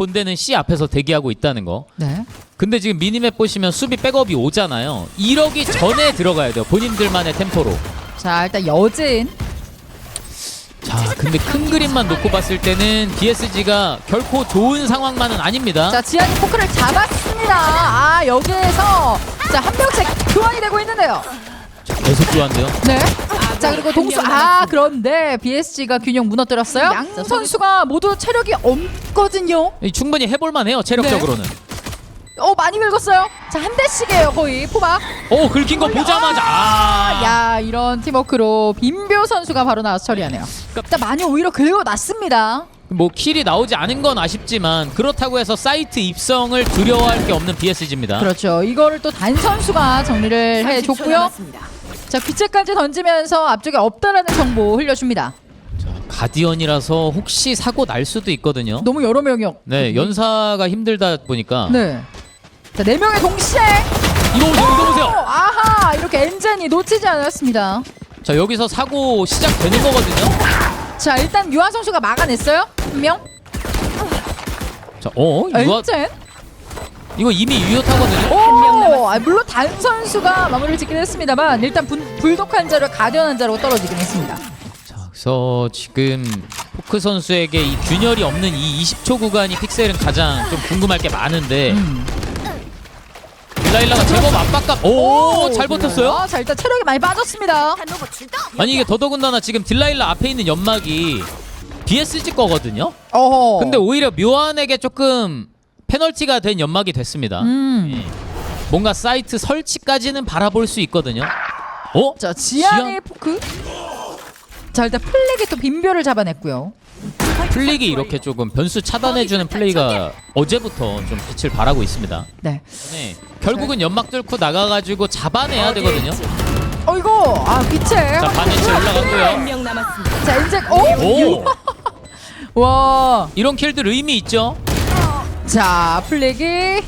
딜러만 본 데는 C 앞에서 대기하고 있다는 거. 네. 근데 지금 미니맵 보시면 수비 백업이 오잖아요. 이러기 전에 들어가야 돼요. 본인들만의 템포로. 자 일단 여진 자, 근데 큰 그림만 놓고 봤을 때는 BSG가 결코 좋은 상황만은 아닙니다. 자 지한이 포크를 잡았습니다. 아 여기에서 자한 명씩 교환이 되고 있는데요. 계속 좋아한데요. 네. 자 그리고 동수 아 그런데 BSG가 균형 무너뜨렸어요. 양 선수가 모두 체력이 없거든요. 이 충분히 해볼만 해요. 체력적으로는. 어 많이 긁었어요. 자 한 대씩이에요 거의 포박. 오 긁힌 거 보자마자 아. 야 이런 팀워크로 빈뷰 선수가 바로 나와서 처리하네요. 자 많이 오히려 긁어놨습니다. 뭐 킬이 나오지 않은 건 아쉽지만 그렇다고 해서 사이트 입성을 두려워할 게 없는 BSG입니다. 그렇죠. 이거를 또 단 선수가 정리를 해줬고요. 자 귀체까지 던지면서 앞쪽에 없다라는 정보 흘려줍니다. 가디언이라서 혹시 사고 날 수도 있거든요. 너무 여러 명이요. 네, 연사가 힘들다 보니까 네. 자 네 명의 동시에 이거 보세요, 이거 보세요. 오, 아하 이렇게 엔젠이 놓치지 않았습니다. 자 여기서 사고 시작되는 거거든요. 자 일단 유아 선수가 막아냈어요. 한 명. 자, 어, 이거 엔젠. 이거 이미 유효타거든요. 오, 아, 물론 단 선수가 마무리를 짓긴 했습니다만 일단 분, 불독 환자로 가디언 환자로 떨어지긴 했습니다. 자, 그래서 지금 포크 선수에게 이 균열이 없는 이 20초 구간이 픽셀은 가장 좀 궁금할 게 많은데 음. 빌라일라가 제법 압박감. 오, 잘 버텼어요. 아, 자 일단 체력이 많이 빠졌습니다. 아니 이게 더더군다나 지금 딜라일라 앞에 있는 연막이 BSG 거거든요. 어허. 근데 오히려 묘한에게 조금 페널티가 된 연막이 됐습니다. 음. 예. 뭔가 사이트 설치까지는 바라볼 수 있거든요. 어? 자 지안의 포크. 자 일단 플렉이 또 빈별을 잡아냈고요. 플릭이 이렇게 조금 변수 차단해주는 플레이가 어제부터 좀 빛을 발하고 있습니다. 네. 네. 결국은 연막 뚫고 나가가지고 잡아내야 되거든요. 어 이거 아 빛에. 자 바네치 올라갔고요. 한명 남았습니다. 자 이제 오. 오 와. 이런 킬들 의미 있죠. 자 플렉이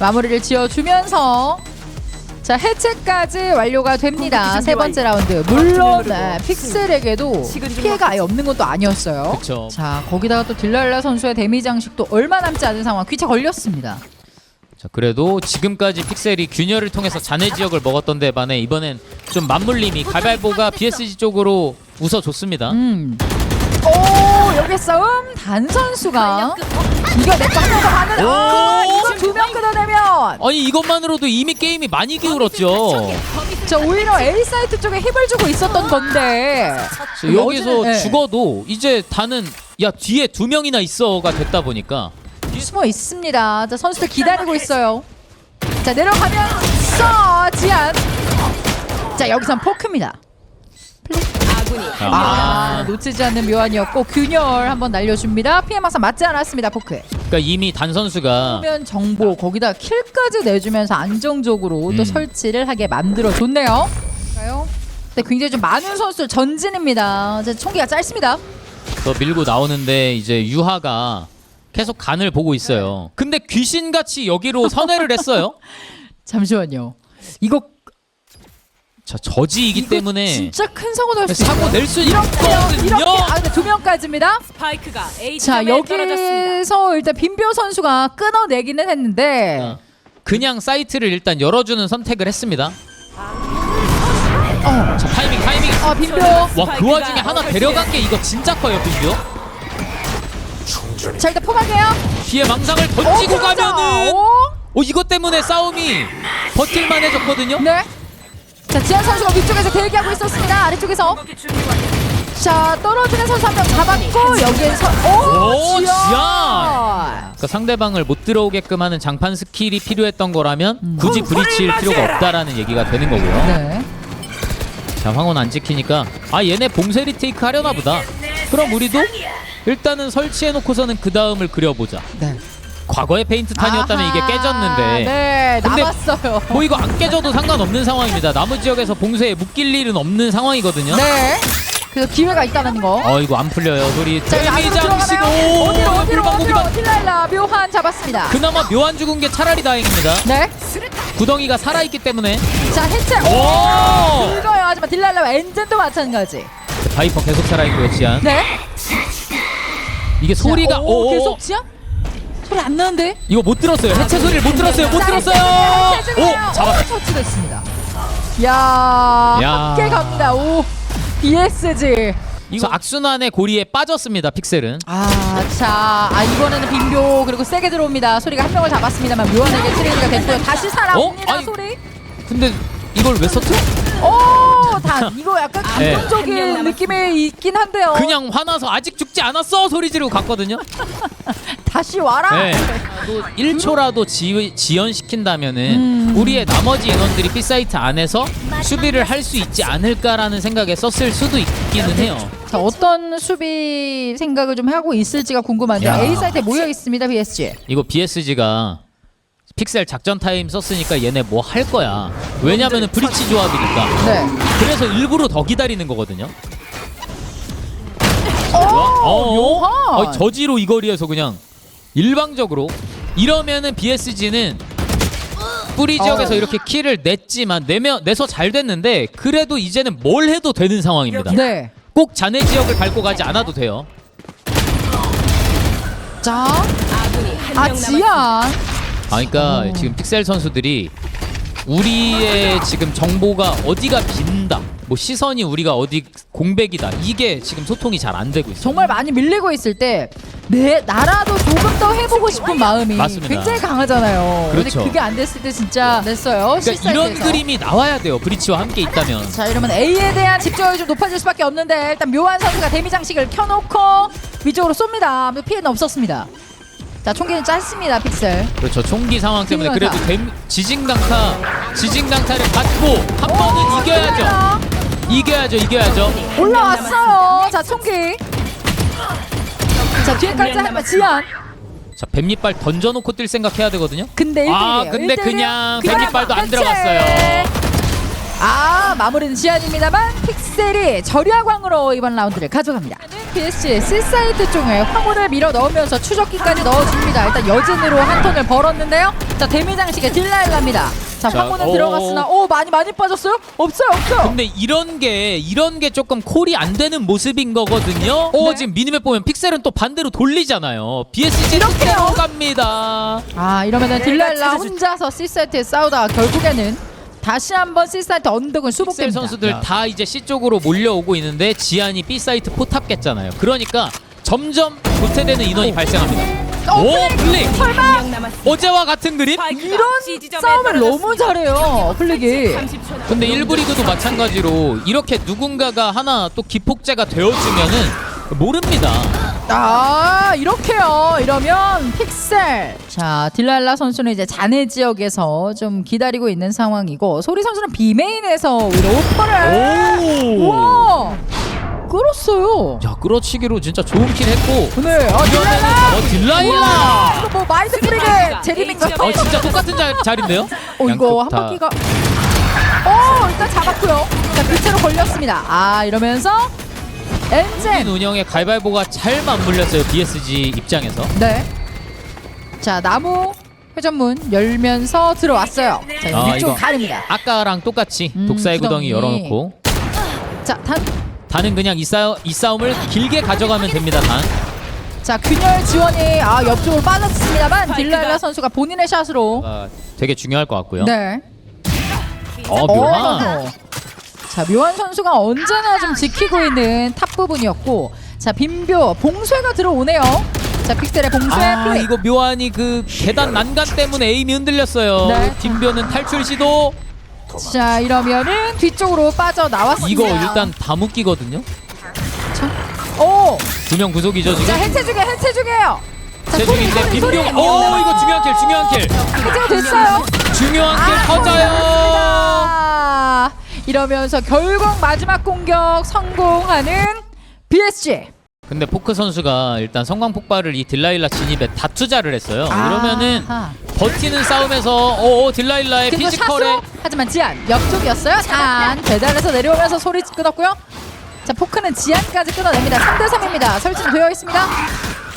마무리를 지어주면서 자 해체까지 완료가 됩니다. 세 번째 라운드. 물론 네, 픽셀에게도 피해가 아예 없는 것도 아니었어요. 그렇죠. 자 거기다가 또 딜랄라 선수의 데미 장식도 얼마 남지 않은 상황 귀체 걸렸습니다. 자 그래도 지금까지 픽셀이 균열을 통해서 잔해 지역을 먹었던 데 반해 이번엔 좀 맞물림이 가발보가 BSG 쪽으로 웃어줬습니다. 음. 오 여기 싸움 단 선수가 이거 내거 하면서 가는 아 오! 이거 두명 끊어내면 아니 이것만으로도 이미 게임이 많이 기울었죠. 자 오히려 A 사이트 쪽에 힘을 주고 있었던 건데 자, 여기서 네. 죽어도 이제 다는 야 뒤에 두 명이나 있어가 됐다 보니까 숨어 있습니다. 자 선수들 기다리고 있어요. 자 내려가면 서 지안. 자 여기선 포크입니다. 아군이 아, 놓치지 않는 묘한이었고 균열 한번 날려줍니다. 피해 막상 맞지 않았습니다. 포크. 그러니까 이미 단 선수가 화면 정보 거기다 킬까지 내주면서 안정적으로 또 음. 설치를 하게 만들어 줬네요. 가요. 근데 굉장히 좀 많은 선수 전진입니다. 이제 총기가 짧습니다. 더 밀고 나오는데 이제 유하가 계속 간을 보고 있어요. 근데 귀신같이 여기로 선회를 했어요. 잠시만요. 이거 자 저지이기 때문에 진짜 큰 사고 날수 사고 있어요. 낼수 이렇게 있거든요. 이렇게 아 근데 두 명까지입니다. 스파이크가 A 자 지점에 떨어졌습니다. 여기서 일단 빈표 선수가 끊어내기는 했는데 어, 그냥 사이트를 일단 열어주는 선택을 했습니다. 어, 자 타이밍 타이밍. 아 빈표 와 그 와중에 하나 데려간 게 이거 진짜 커요 빈뷰. 자 일단 포박해요. 뒤에 망상을 던지고 어. 가면은 오. 어 이것 때문에 싸움이 버틸만 해졌거든요. 네. 자 지한 선수가 위쪽에서 대기하고 있었습니다. 아래쪽에서 자 떨어지는 선수 한 명 잡았고 여기에서 오, 오, 지한. 그러니까 상대방을 못 들어오게끔 하는 장판 스킬이 필요했던 거라면 굳이 브리치일 필요가 없다라는 얘기가 되는 거고요. 네. 자 황혼 안 지키니까 아 얘네 봉쇄 리테이크 하려나 보다. 그럼 우리도 일단은 설치해놓고서는 그 다음을 그려보자. 네. 과거의 페인트 탄이었다면 이게 아하, 깨졌는데 네 근데 남았어요. 뭐 이거 안 깨져도 상관없는 상황입니다. 나무 지역에서 봉쇄에 묶일 일은 없는 상황이거든요. 네. 그래서 기회가 있다는 거. 어 이거 안 풀려요 소리. 자 이제 안으로 데미장 들어가나요? 시도 어디로 어디로 불방 어디로. 딜랄라 묘한 잡았습니다. 그나마 묘한 죽은 게 차라리 다행입니다. 네. 구덩이가 살아있기 때문에 자 해체. 오! 오. 긁어요. 하지만 딜랄라와 엔젠도 마찬가지. 바이퍼 계속 살아있고요 지안. 네. 이게 소리가 자, 오, 오, 계속 지연? 소리 안 나는데? 이거 못 들었어요. 해체 소리를 못 들었어요. 못 들었어요. 오 잡았. 터치됐습니다. 야, 야. 함께 갑니다. 오, BSG. 이거 악순환의 고리에 빠졌습니다. 픽셀은. 아, 자, 아 이번에는 빈교 그리고 세게 들어옵니다. 소리가 한 명을 잡았습니다만 묘한에게 트레이드가 됐고요. 다시 살아옵니다. 어? 아니. 소리. 근데 이걸 왜 썼죠? 오, 다 이거 약간 네. 감동적인 느낌이 있긴 한데요. 그냥 화나서 아직 죽지 않았어 소리 지르고 갔거든요. 다시 와라. 네. 또 1초라도 지, 지연시킨다면은 음. 우리의 나머지 인원들이 B 사이트 안에서 수비를 할 수 있지 않을까라는 생각에 썼을 수도 있기는 해요. 자, 어떤 수비 생각을 좀 하고 있을지가 궁금한데 야. A 사이트에 모여 있습니다, BSG. 이거 BSG가 픽셀 작전 타임 썼으니까 얘네 뭐 할 거야. 왜냐면은 브리치 조합이니까. 네. 그래서 일부러 더 기다리는 거거든요. 오, 어. 어, 저지로 이 거리에서 그냥 일방적으로 이러면은 BSG는 뿌리 지역에서 어. 이렇게 킬을 냈지만 내면 내서 잘 됐는데 그래도 이제는 뭘 해도 되는 상황입니다. 네. 꼭 자네 지역을 밟고 가지 않아도 돼요. 자, 아 남았습니다. 지안. 아, 그러니까 지금 픽셀 선수들이 우리의 지금 정보가 어디가 빈다, 뭐 시선이 우리가 어디 공백이다 이게 지금 소통이 잘 안 되고 있어요. 정말 많이 밀리고 있을 때 내 나라도 조금 더 해보고 싶은 마음이 맞습니다. 굉장히 강하잖아요. 그렇죠. 근데 그게 안 됐을 때 진짜 냈어요. 그러니까 이런 실사이트에서. 그림이 나와야 돼요. 브리치와 함께 있다면. 자 이러면 A에 대한 집중력이 좀 높아질 수밖에 없는데 일단 묘한 선수가 데미 장식을 켜놓고 위쪽으로 쏩니다. 피해는 없었습니다. 자 총기는 짧습니다 픽셀. 그렇죠. 총기 상황 때문에 그래도 댐, 지진 강타, 지진 강타를 받고 한 번은 이겨야죠. 이겨야죠. 이겨야죠. 올라왔어요. 자 총기. 자 뒤에까지 한번 지연. 자, 뱀잎발 던져놓고 뛸 생각해야 되거든요. 근데 1대1이에요. 아, 근데 그냥 뱀잎발도 안 들어갔어요. 아 마무리는 지안입니다만 픽셀이 절야광으로 이번 라운드를 가져갑니다. PSG C사이트 쪽에 황혼을 밀어 넣으면서 추적기까지 넣어줍니다. 일단 여진으로 한 턴을 벌었는데요. 자 데미 장식에 딜라일랍니다. 자 자, 황혼은 오. 들어갔으나 오 많이 많이 빠졌어요? 없어요 없어요. 근데 이런 게 이런 게 조금 콜이 안 되는 모습인 거거든요. 어 네. 지금 미니맵 보면 픽셀은 또 반대로 돌리잖아요. BSG 이렇게요? 로 갑니다. 아 이러면은 내가 딜라일라 찾아줄게. 혼자서 C사이트에 싸우다가 결국에는 다시 한번 C사이트 언덕은 픽셀 수복됩니다. 선수들 다 이제 C 쪽으로 몰려오고 있는데 지안이 B 사이트 포탑 깼잖아요. 그러니까 점점 도태되는 인원이 발생합니다. 어, 오 플릭! 플릭 설마. 어제와 같은 그림? 이런 C 싸움을 너무. 잘해요 플릭이. 30초 근데 1부 리그도 마찬가지로 이렇게 누군가가 하나 또 기폭제가 되어주면은 모릅니다. 아 이렇게요. 이러면 픽셀. 자 딜랄라 선수는 이제 자네 지역에서 좀 기다리고 있는 상황이고 소리 선수는 비메인에서 오히려 오퍼를. 오! 우와 끌었어요. 야 끌어치기로 진짜 좋은 킬 했고. 네 아, 이러면은 어 딜라일라! 이거 뭐 마이드 프리게 제림인가 어 진짜 똑같은 자, 자리인데요? 어 이거 양쪽 한 다. 바퀴가. 어 일단 잡았고요. 자 빛으로 걸렸습니다. 아 이러면서 팀 엔젠 운영에 가위바위보가 잘 맞물렸어요 BSG 입장에서 네 자 나무 회전문 열면서 들어왔어요 자 아, 위쪽 이거. 가립니다 아까랑 똑같이 음, 독사의 구덩이 구덩이. 열어놓고 자, 단. 단은 그냥 이, 싸, 이 싸움을 길게 가져가면 됩니다 단 자, 균열 지원이 아, 옆쪽으로 빠졌습니다만 딜라일라 선수가 본인의 샷으로 아, 되게 중요할 것 같고요 네. 어 묘한 어. 자, 묘한 선수가 언제나 좀 지키고 있는 탑 부분이었고 자, 빈뷰 봉쇄가 들어오네요. 자, 픽셀의 봉쇄 아 플레이. 이거 묘한이 그 계단 난간 때문에 에임이 흔들렸어요 네. 뒷변은 탈출 시도 자, 이러면은 뒤쪽으로 빠져 나왔습니다. 이거 일단 다 묶이거든요 오! 두 명 구속이죠 지금 자, 해체 중에 해체. 자, 소리, 세중인데 소리, 빈병 소리. 오 이거 중요한 킬 중요한 킬 해체가 됐어요. 중요한 킬 아, 터져요 아, 이러면서 결국 마지막 공격 성공하는 BSG. 근데 포크 선수가 일단 성광 폭발을 이 딜라일라 진입에 다 투자를 했어요 그러면은 아하. 버티는 싸움에서 오 딜라일라의 그리고 피지컬에 샷으로 하지만 지안 옆쪽이었어요. 단 계단에서 내려오면서 소리 끊었고요. 자 포크는 지안까지 끊어냅니다. 3대 3입니다. 설치는 되어 있습니다.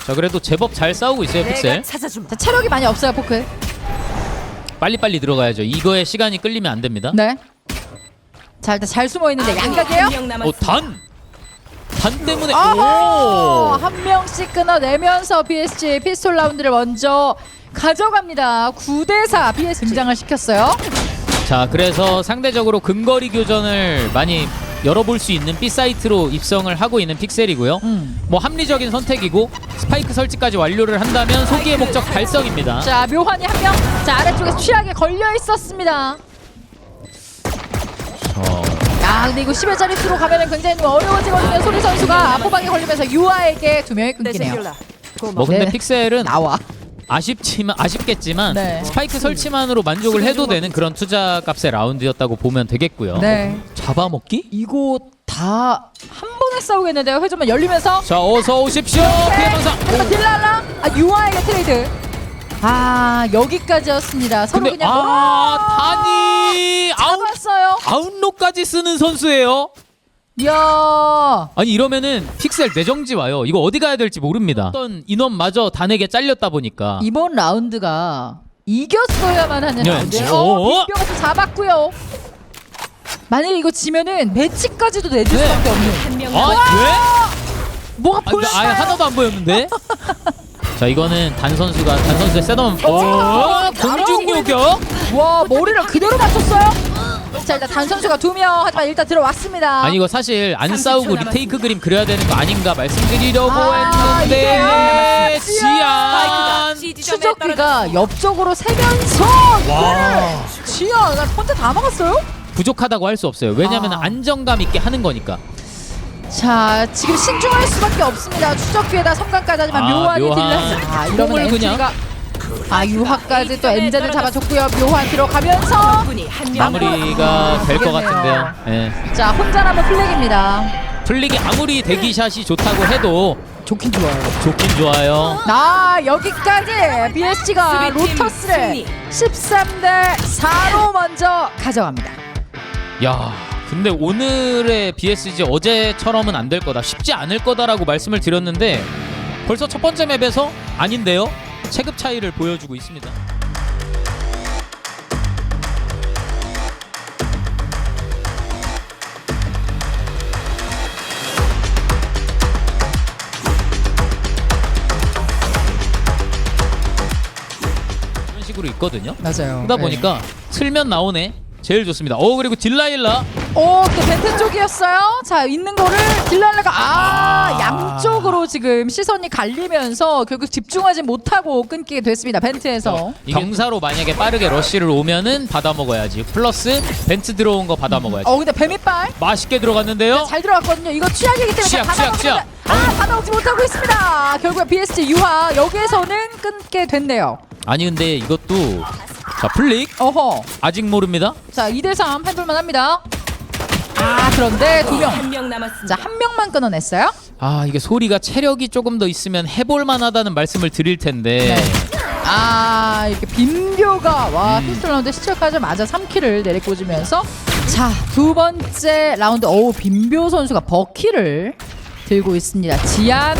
자 그래도 제법 잘 싸우고 있어요 픽셀. 자 체력이 많이 없어요 포크. 빨리빨리 들어가야죠 이거에 시간이 끌리면 안 됩니다 네. 자 일단 잘 숨어 있는데 양각이에요. 남았습니다. 오단 반 때문에! 오! 한 명씩 끊어내면서 PSG 피스톨 라운드를 먼저 가져갑니다. 9대4 PSG 등장을 시켰어요. 자 그래서 상대적으로 근거리 교전을 많이 열어볼 수 있는 B 사이트로 입성을 하고 있는 픽셀이고요. 음. 뭐 합리적인 선택이고 스파이크 설치까지 완료를 한다면 소기의 목적 달성입니다. 자 묘환이 한 명. 자 아래쪽에 취약에 걸려 있었습니다. 어, 야 근데 이거 10의 자릿수로 가면은 굉장히 좀 어려워지거든요. 소리 선수가 포방에 걸리면서 유아에게 두 명이 끊기네요. 뭐 근데 네. 픽셀은 나와. 아쉽지만 아쉽겠지만 네. 스파이크 설치만으로 만족을 해도 되는 그런 투자 값의 라운드였다고 보면 되겠고요. 네. 잡아먹기? 이거 다 한 번에 싸우겠는데요. 회전만 열리면서 자 어서 오십시오. 피해 방사. 하지만 딜랄라 아 유아에게 트레이드. 아 여기까지였습니다. 서로 근데 그냥 아 아, 단이 아웃 잡았어요. 아웃로까지 쓰는 선수예요. 이야. 아니 이러면은 픽셀 내정지 와요. 이거 어디 가야 될지 모릅니다. 어떤 인원마저 단에게 잘렸다 보니까 이번 라운드가 이겼어야만 하는 네. 라운드예요. 오. 어, 빈병에서 잡았고요. 만약에 이거 지면은 매치까지도 내줄 네. 수밖에 없는. 아 왜? 뭐가 아, 근데 아예? 하나도 안 보였는데. 자 이거는 단 선수가 단 선수의 세덤. 오 어, 공중 요격. 와 머리를 그대로 맞췄어요. 자 일단 단 선수가 두 명 하지만 일단 들어왔습니다. 아니 이거 사실 안 30초 싸우고 남았습니다. 리테이크 그림 그려야 되는 거 아닌가 말씀드리려고 아, 했는데 이게 지안. 추적기가 옆쪽으로 세면서 와 지야 나 혼자 다 막았어요? 부족하다고 할 수 없어요. 왜냐면 아. 안정감 있게 하는 거니까. 자 지금 신중할 수밖에 없습니다. 추적 기에다 섬광까지 하지만 아, 묘한이 묘한. 딜러. 아 이러면 뽕을 그냥. 엔트리가 아 유화까지 또 엔젠을 잡아줬고요. 묘한 들어가면서 적군이 한명 마무리가 될 것 모르겠네요. 같은데요. 예. 자 혼자 남은 플렉입니다. 플릭이 아무리 대기샷이 좋다고 해도 좋긴 좋아요. 좋긴 좋아요. 나 여기까지 BSG가 수비팀 로터스를 승리. 13대 4로 먼저 가져갑니다. 야, 근데 오늘의 BSG 어제처럼은 안 될 거다. 쉽지 않을 거다라고 말씀을 드렸는데 벌써 첫 번째 맵에서 아닌데요. 체급 차이를 보여주고 있습니다. 이런 식으로 있거든요. 맞아요. 그러다 보니까 틀면 나오네. 제일 좋습니다. 어 그리고 딜라일라 오 또 벤트 쪽이었어요. 자 있는 거를 딜랄레가 아, 아. 양쪽으로 지금 시선이 갈리면서 결국 집중하지 못하고 끊기게 됐습니다. 벤트에서. 경사로 만약에 빠르게 러쉬를 오면은 받아 먹어야지. 플러스 벤트 들어온 거 받아 먹어야지. 어 근데 뱀이빨 맛있게 들어갔는데요. 잘 들어갔거든요. 이거 취약이기 때문에 취약, 받아먹지 취약, 못하- 아 받아먹지 못하고 있습니다. 결국에 BSG 유화 여기에서는 끊게 됐네요. 아니 근데 이것도 자 플릭 어허. 아직 모릅니다. 자 2대3 해볼만 합니다. 아 그런데 두 명. 한 명 남았습니다. 자 한 명만 끊어냈어요. 아 이게 소리가 체력이 조금 더 있으면 해볼 만하다는 말씀을 드릴 텐데 네. 아 이렇게 빈교가 와 음. 피스톨 라운드 시작하자마자 3킬을 내리꽂으면서 자 두 번째 라운드 어우 빈교 선수가 버키를 들고 있습니다. 지안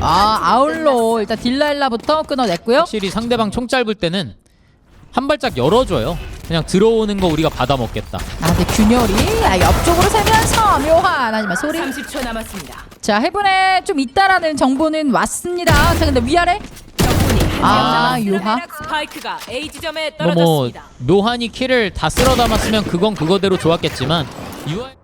아 아울로 일단 딜라일라부터 끊어냈고요. 확실히 상대방 총 짧을 때는 한 발짝 열어줘요. 그냥 들어오는 거 우리가 받아 먹겠다. 아 근데 균열이 아, 옆쪽으로 세면서 묘한 하지만 소리 30초 남았습니다. 자 해븐에 좀 있다라는 정보는 왔습니다. 자 근데 위아래 아. 유하? 스파이크가 A 지점에 뭐 뭐 떨어졌습니다. 묘한이 키를 다 쓸어 담았으면 그건 그거대로 좋았겠지만 UI 아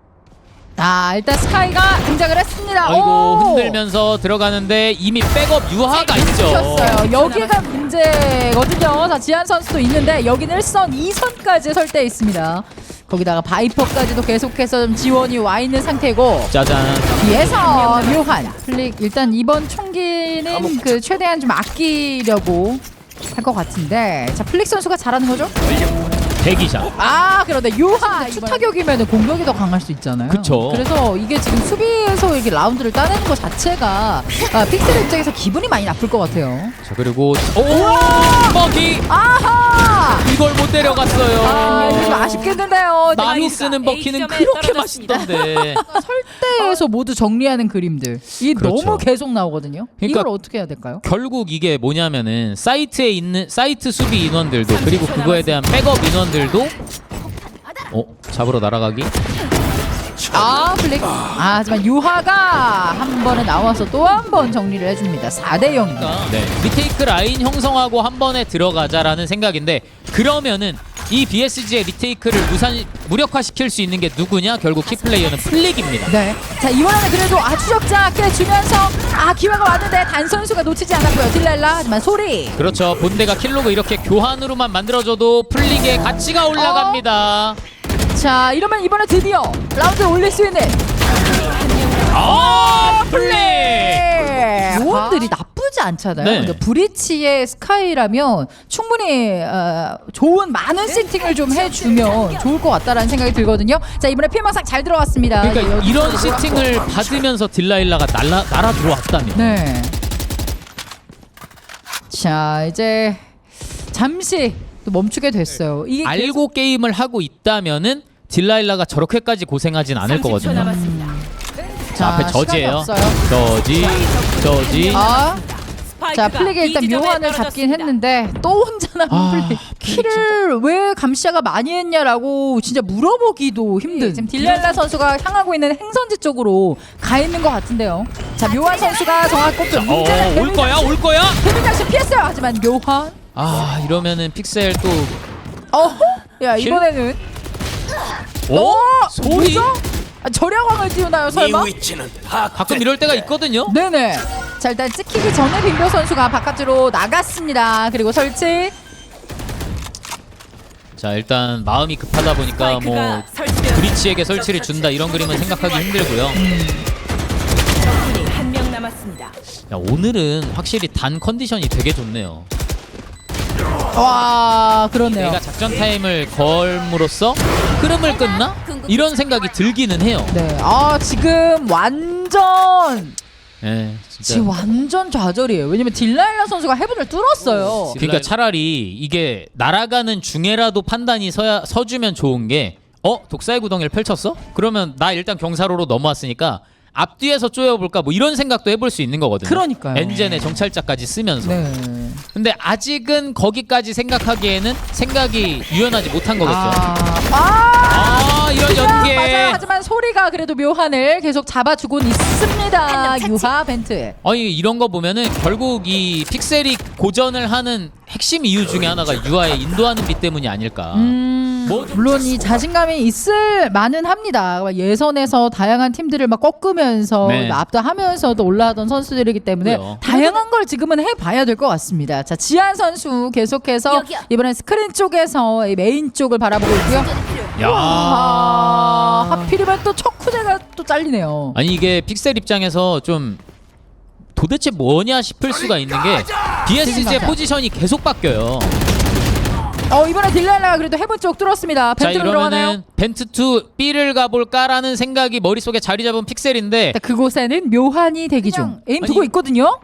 일단 스카이가 등장을 했습니다. 아이고 오! 흔들면서 들어가는데 이미 백업 유하가 있죠. 쳤어요. 여기가 문제거든요. 자 지한 선수도 있는데 여기는 1선, 2선까지 설대 있습니다. 거기다가 바이퍼까지도 계속해서 좀 지원이 와 있는 상태고 짜잔. 뒤에서 묘한 플릭 일단 이번 총기는 그 최대한 좀 아끼려고 할 것 같은데 자 플릭 선수가 잘하는 거죠? 대기샷. 아 그런데 유하 투타격이면 공격이 더 강할 수 있잖아요. 그쵸. 그래서 이게 지금 수비에서 이렇게 라운드를 따내는 것 자체가 아, 픽셀 입장에서 기분이 많이 나쁠 것 같아요. 자 그리고 오 버기 아하! 이걸 못 데려갔어요. 아 이거 좀 아쉽겠는데요. 남이 쓰는 버키는 그렇게 떨어졌습니다. 맛있던데. 설대에서 모두 정리하는 그림들 이 그렇죠. 너무 계속 나오거든요. 그러니까 이걸 어떻게 해야 될까요? 결국 이게 뭐냐면은 사이트에 있는 사이트 수비 인원들도 그리고 그거에 대한 백업 인원들도 어 잡으러 날아가기 아 플렉. 아 하지만 유하가 한 번에 나와서 또 한 번 정리를 해줍니다. 4대 0입니다. 네. 리테이크 라인 형성하고 한 번에 들어가자라는 생각인데 그러면은 이 BSG의 리테이크를 무산 무력화시킬 수 있는 게 누구냐? 결국 키플레이어는 플릭입니다. 네. 자 이번에는 그래도 아주 적자 깨주면서 아 기회가 왔는데 단 선수가 놓치지 않았고요. 딜랄라 하지만 소리. 그렇죠. 본대가 킬로그 이렇게 교환으로만 만들어줘도 플릭의 가치가 올라갑니다. 자 이러면 이번에 드디어 라운드 올릴 수 있는 아, 플릭! 요원들이 나쁘지 않잖아요. 네. 근데 브리치의 스카이라면 충분히 어, 좋은 많은 세팅을 좀 해주면 좋을 것 같다라는 생각이 들거든요. 자 이번에 피망상 잘 들어왔습니다. 그러니까 여기 이런. 시팅을 받으면서 딜라일라가 날라 날아 들어왔다면 네. 자 이제 잠시 또 멈추게 됐어요. 이게 알고 게임을 하고 있다면은 딜라일라가 저렇게까지 고생하진 않을 30초 거거든요. 남았습니다. 자, 앞에 자, 저지예요. 저지, 저지. 아, 스파이크가 자 플릭이 일단 지점에 묘한을 잡긴 떨어졌습니다. 했는데 또 혼자 남은 아, 플릭 키를 왜 감시자가 많이 했냐라고 진짜 물어보기도 힘든 지금 딜랄라 선수가 향하고 있는 행선지 쪽으로 가 있는 것 같은데요 자 묘한 선수가 정확히 꼽죠 어, 문제는 올 거야, 올 거야. 데뷔장치 피했어요 하지만 묘한 아, 이러면은 픽셀 또 어허 야 이번에는 오, 어? 소리. 뭐죠? 아, 절약왕을 띄우나요 설마? 가끔 이럴 때가 있거든요. 네네 자 일단 찍히기 전에 빈벼 선수가 바깥으로 나갔습니다 그리고 설치 자, 일단 마음이 급하다 보니까 뭐 설치되었습니다. 브리치에게 설치를 준다 이런 그림은 생각하기 힘들고요. 적군이 한 명 남았습니다. 야, 오늘은 확실히 단 컨디션이 되게 좋네요. 와 그렇네요 내가 작전 타임을 걸므로써 흐름을 끊나? 이런 생각이 들기는 해요. 네, 아 지금 완전 예, 진짜. 지금 완전 좌절이에요. 왜냐면 딜라일라 선수가 해븐을 뚫었어요. 그러니까 차라리 이게 날아가는 중에라도 판단이 서야 서주면 좋은 게 어? 독사의 구덩이를 펼쳤어? 그러면 나 일단 경사로로 넘어왔으니까 앞뒤에서 쪼여볼까 뭐 이런 생각도 해볼 수 있는 거거든요. 그러니까요. 엔젠의 정찰자까지 쓰면서. 네. 근데 아직은 거기까지 생각하기에는 생각이 유연하지 못한 거겠죠. 아, 아, 아, 이런 맞아요. 연계. 하지만 소리가 그래도 묘한을 계속 잡아주곤 있습니다. 유하 벤트. 아니 이런 거 보면은 결국 이 픽셀이 고전을 하는 핵심 이유 중에 하나가 유아의 인도하는 빛 때문이 아닐까. 음, 물론 이 자신감이 있을 만은 합니다. 예선에서 다양한 팀들을 막 꺾으면서 네. 압도하면서도 올라가던 선수들이기 때문에 그래요. 다양한 걸 지금은 해봐야 될 것 같습니다. 자 지한 선수 계속해서 이번엔 스크린 쪽에서 이 메인 쪽을 바라보고 있고요. 야. 아, 하필이면 또 척후제가 또 잘리네요. 아니 이게 픽셀 입장에서 좀 도대체 뭐냐 싶을 수가 있는 게 BSG의. 포지션이 계속 바뀌어요. 어 이번에 딜랄라가 그래도 해본 쪽 뚫었습니다. 자 벤트로 들어가나요? 이러면은 벤트 2 B를 가볼까라는 생각이 머릿속에 자리 잡은 픽셀인데 자, 그곳에는 묘한이 대기 중. 에임 두고 아니, 있거든요.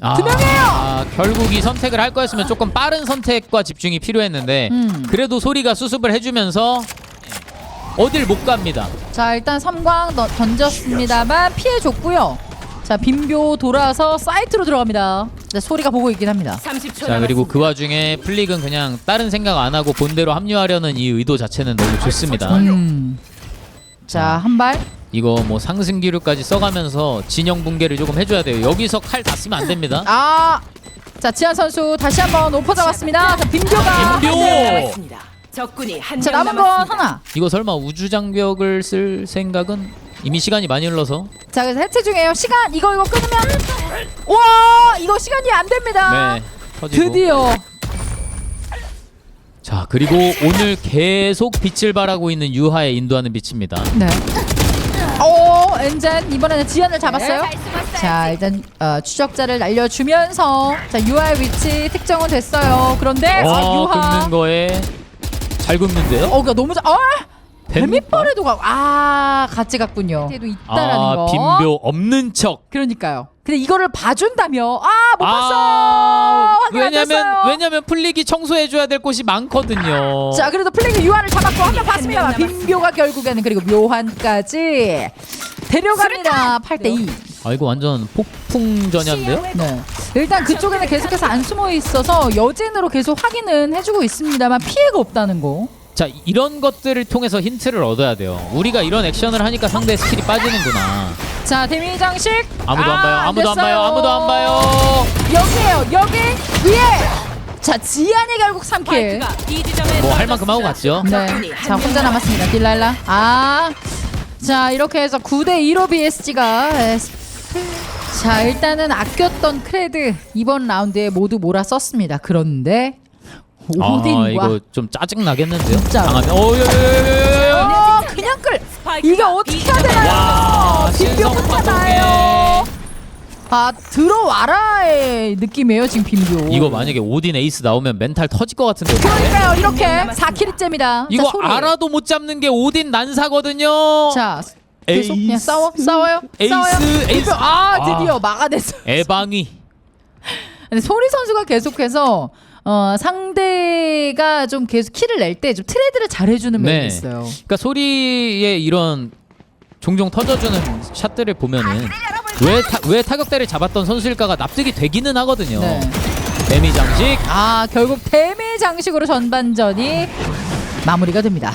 아, 두 명이에요! 아, 결국 이 선택을 할 거였으면 조금 빠른 선택과 집중이 필요했는데 음. 그래도 소리가 수습을 해주면서 어딜 못 갑니다. 자 일단 섬광 던- 던졌습니다만 피해줬고요. 자 빈교 돌아서 사이트로 들어갑니다. 자, 소리가 보고 있긴 합니다. 30초 자 그리고 남았습니다. 그 와중에 플릭은 그냥 다른 생각 안 하고 본대로 합류하려는 이 의도 자체는 너무 좋습니다. 음. 자 한 발. 이거 뭐 상승 기류까지 써가면서 진영 붕괴를 조금 해줘야 돼요. 여기서 칼 다 쓰면 안 됩니다. 아. 자 지한 선수 다시 한번 오퍼 잡았습니다. 자 빈교가. 빈교! 한명 남았습니다. 적군이 한자명 남은 건 남았습니다. 하나. 이거 설마 우주 장벽을 쓸 생각은 이미 시간이 많이 흘러서 자 그래서 해체 중이에요. 시간 이거 이거 끊으면 와 이거 시간이 안 됩니다. 네 터지고 드디어 자 그리고 오늘 계속 빛을 발하고 있는 유하의 인도하는 빛입니다. 네. 오 엔젠 이번에는 지연을 잡았어요. 자 일단 어, 추적자를 날려주면서 자 유아의 위치 특정은 됐어요. 그런데 아, 와 유하 긁는 거에 잘 긁는데요? 어 그러니까 너무 잘. 어 뱀? 뱀이빨에도 가. 아 같이 갔군요. 때도 있다라는 아 거. 빈묘 없는 척. 그러니까요. 근데 이거를 봐준다며 아못 봤어. 아, 확인 안 왜냐면 됐어요. 왜냐면 플릭이 청소해 줘야 될 곳이 많거든요. 자 그래도 플레이 유한을 잡았고 한 명 봤습니다. 한명 남았습니다. 빈묘가 결국에는 그리고 묘한까지 데려갑니다. 8대 2. 아 이거 완전 폭풍전야인데요? 네. 일단 그쪽에는 계속해서 안 숨어 있어서 여진으로 계속 확인은 해주고 있습니다만 피해가 없다는 거. 자 이런 것들을 통해서 힌트를 얻어야 돼요. 우리가 이런 액션을 하니까 상대 스킬이 빠지는구나. 자 데미 장식 아무도 안 아, 봐요. 아무도 안 됐어요. 봐요. 아무도 안 봐요. 여기에요 여기 위에 자 지안이 결국 3킬 파이크가 B 지점에 뭐 할 만큼 하고. 갔죠. 적군이 네. 자 혼자 남았습니다. 딜랄라. 아. 자 이렇게 해서 9대 2로 BSG가 자 일단은 아꼈던 크레드 이번 라운드에 모두 몰아 썼습니다. 그런데 아 오딘과 이거 좀 짜증 나겠는데요. 진짜. 당하면 어여여여여. 어, 그냥 끌 이게 어떻게 해야 되나요? 와, 빈병부터 신성 나요. 아 들어와라의 느낌이에요 지금 빈병. 이거 만약에 오딘 에이스 나오면 멘탈 터질 것 같은데. 그러니까요 이렇게 남았습니다. 4킬째입니다. 이거 알아도 못 잡는 게 오딘 난사거든요. 자 계속 그냥 에이스. 싸워 싸워요 에이스, 싸워요. 에이스. 빈병, 아 아. 드디어 막아냈어요. 에방이 근데 소리 선수가 계속해서 어, 상대가 좀 계속 키를 낼 때 좀 트레이드를 잘 해주는 면이 네. 있어요. 그러니까 소리의 이런 종종 터져주는 샷들을 보면은 왜, 타, 왜 타격대를 잡았던 선수일까가 납득이 되기는 하거든요. 네. 데미 장식. 아 결국 데미 장식으로 전반전이 마무리가 됩니다.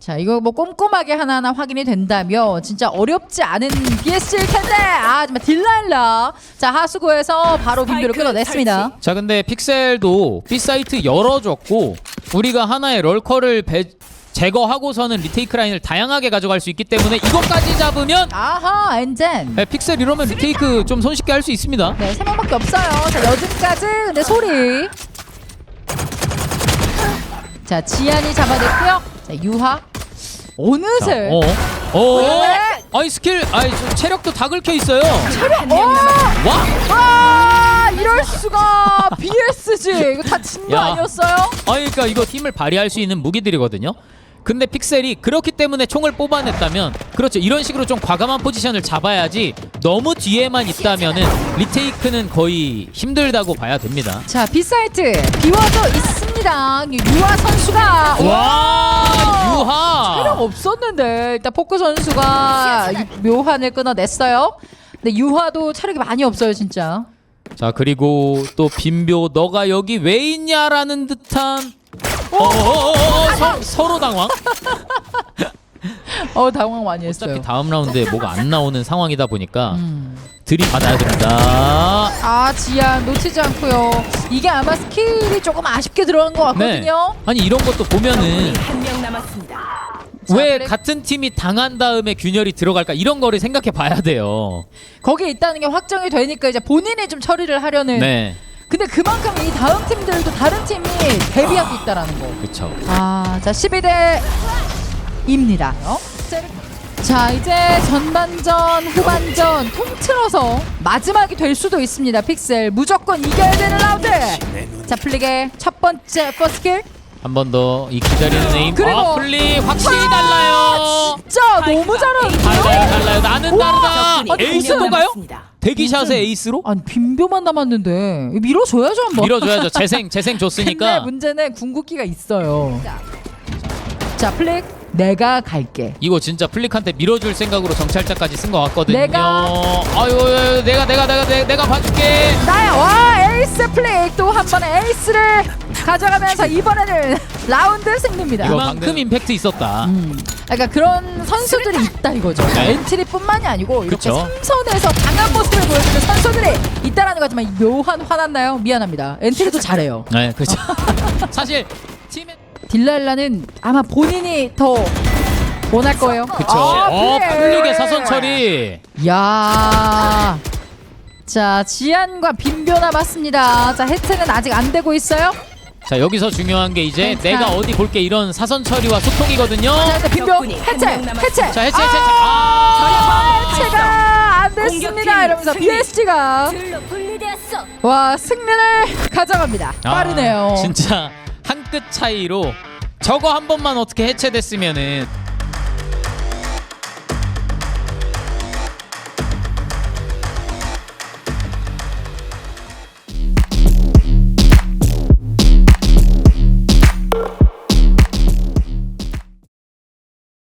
자 이거 뭐 꼼꼼하게 하나하나 확인이 된다면 진짜 어렵지 않은 BS일 텐데 아 정말 딜라일라 자 하수구에서 바로 빈비로 스파이크 끊어냈습니다. 자 근데 픽셀도 B 사이트 열어줬고 우리가 하나의 럴커를 배, 제거하고서는 리테이크 라인을 다양하게 가져갈 수 있기 때문에 이것까지 잡으면 아하 엔젠 네, 픽셀 이러면 리테이크 좀 손쉽게 할 수 있습니다. 네, 세 명밖에 없어요. 자, 여든까지. 근데 소리. 자, 지안이 잡아냈고요. 자, 유하. 자, 어느새. 어, 어, 왜? 아이 스킬, 아이 저 체력도 다 긁혀 있어요. 한명 남았습니다. 와, 아, 이럴 수가. BSG. 이거 다 진 거 야. 아니었어요? 아니 그러니까 이거 힘을 발휘할 수 있는 무기들이거든요. 근데 픽셀이 그렇기 때문에 총을 뽑아냈다면 그렇죠 이런 식으로 좀 과감한 포지션을 잡아야지 너무 뒤에만 있다면은 리테이크는 거의 힘들다고 봐야 됩니다. 자, B사이트. 비워져 있습니다. 유하 선수가. 와 유하 체력 없었는데 일단 포크 선수가 유- 묘한을 끊어냈어요. 근데 유하도 체력이 많이 없어요, 진짜. 자 그리고 또 빈묘 너가 여기 왜 있냐라는 듯한 어어어어 서, 서로 당황 어, 당황 많이 했어요. 어차피 다음 라운드에 뭐가 안 나오는 상황이다 보니까 음. 들이받아야 됩니다 아 지안 놓치지 않고요. 이게 아마 스킬이 조금 아쉽게 들어간 것 같거든요. 아니 이런 것도 보면은 한 명 남았습니다. 자, 왜 같은 팀이 당한 다음에 균열이 들어갈까 이런 거를 생각해 봐야 돼요. 거기에 있다는 게 확정이 되니까 이제 본인이 좀 처리를 하려는. 네, 근데 그만큼 이 다음 팀들도 다른 팀이 대비하고 있다라는 거. 그렇죠. 아, 자 12대 입니다. 어? 자 이제 전반전 후반전 통틀어서 마지막이 될 수도 있습니다. 픽셀 무조건 이겨야 되는 라운드. 자 플릭의 첫 번째 퍼스킬. 한 번 더 이 기다리는 에임. 그리고- 아, 플리 확실히 달라요. 진짜 너무 잘하는데요? 달라요, 달라요. 나는 다르다. 적군이 한명 에이스도 가요? 남았습니다. 대기샷에 에이스로? 아니 빈표만 남았는데 밀어줘야죠 한번. 밀어줘야죠. 재생, 재생 근데 줬으니까. 문제는 궁극기가 있어요. 자 플릭 내가 갈게. 이거 진짜 플릭한테 밀어줄 생각으로 정찰자까지 쓴 것 같거든요. 내가- 아유, 내가, 내가, 내가, 내가, 내가 봐줄게. 나야 와 에이스 플릭 또 한 번에 에이스를 가져가면서 이번에는 라운드 승리입니다. 이거만큼 임팩트 있었다. 음, 그러니까 그런 선수들이 있다 이거죠. 네. 엔트리뿐만이 아니고 이렇게 그쵸. 삼선에서 강한 모습을 보여주는 선수들이 있다라는 거지만 이 묘한 화났나요? 미안합니다. 엔트리도 잘해요. 네, 그렇죠. 사실 딜랄라는 아마 본인이 더 원할 거예요. 그쵸. 아, 어. 플릭의 사선 처리. 야. 자, 지안과 빈변 남았습니다. 자, 해체는 아직 안 되고 있어요. 자, 여기서 중요한 게 이제 괜찮아. 내가 어디 볼게 이런 사선 처리와 소통이거든요. 자, 일단 빈변 적군이 해체, 한명 남았습니다. 해체. 자, 해체, 해체, 해체. 아, 아, 해체가 안 됐습니다. 공격팀 이러면서 승리. BSG가 둘로 분리되었어. 와 승리를 가져갑니다. 아, 빠르네요. 진짜 한 끗 차이로 저거 한 번만 어떻게 해체됐으면은